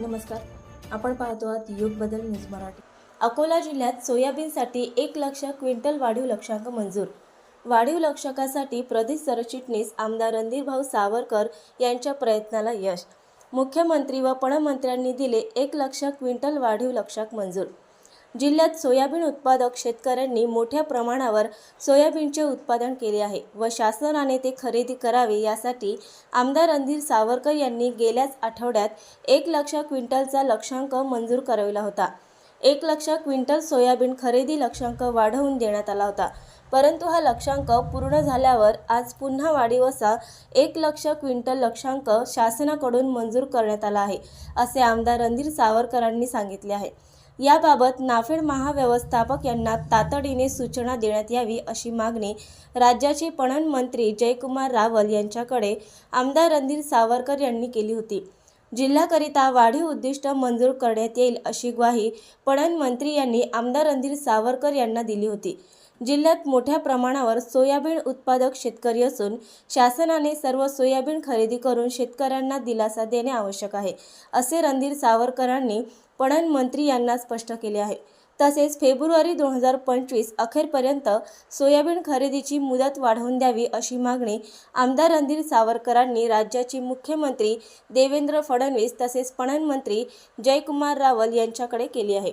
नमस्कार. आपण पाहतो आहात युग बदल न्यूज मराठी. अकोला जिल्ह्यात सोयाबीनसाठी एक लक्ष क्विंटल वाढीव लक्षांक मंजूर. वाढीव लक्षकासाठी प्रदेश सरचिटणीस आमदार रणधीरभाऊ सावरकर यांच्या प्रयत्नाला यश. मुख्यमंत्री व पणमंत्र्यांनी दिले एक लक्ष क्विंटल वाढीव लक्षांक मंजूर. जिल्ह्यात सोयाबीन उत्पादक शेतकऱ्यांनी मोठ्या प्रमाणावर सोयाबीनचे उत्पादन केले आहे व शासनाने ते खरेदी करावे यासाठी आमदार रणधीर सावरकर यांनी गेल्याच आठवड्यात एक लक्ष क्विंटलचा लक्षांक मंजूर करविला होता. एक लक्ष क्विंटल सोयाबीन खरेदी लक्षांक वाढवून देण्यात आला होता. परंतु हा लक्षांक पूर्ण झाल्यावर आज पुन्हा वाढीवसा एक लक्ष क्विंटल लक्षांक शासनाकडून मंजूर करण्यात आला आहे असे आमदार रणधीर सावरकरांनी सांगितले आहे. याबाबत नाफेड महाव्यवस्थापक यांना तातडीने सूचना देण्यात यावी अशी मागणी राज्याचे पणन मंत्री जयकुमार रावल यांच्याकडे आमदार रणधीर सावरकर यांनी केली होती. जिल्ह्याकरिता वाढीव उद्दिष्ट मंजूर करण्यात येईल अशी ग्वाही पणन मंत्री यांनी आमदार रणधीर सावरकर यांना दिली होती. जिल्ह्यात मोठ्या प्रमाणावर सोयाबीन उत्पादक शेतकरी असून शासनाने सर्व सोयाबीन खरेदी करून शेतकऱ्यांना दिलासा देणे आवश्यक आहे असे रणधीर सावरकरांनी पणन मंत्री यांना स्पष्ट केले आहे. तसेच फेब्रुवारी दोन हजार पंचवीस अखेरपर्यंत सोयाबीन खरेदीची मुदत वाढवून द्यावी अशी मागणी आमदार रणधीर सावरकरांनी राज्याचे मुख्यमंत्री देवेंद्र फडणवीस तसेच पणन मंत्री जयकुमार रावल यांच्याकडे केली आहे.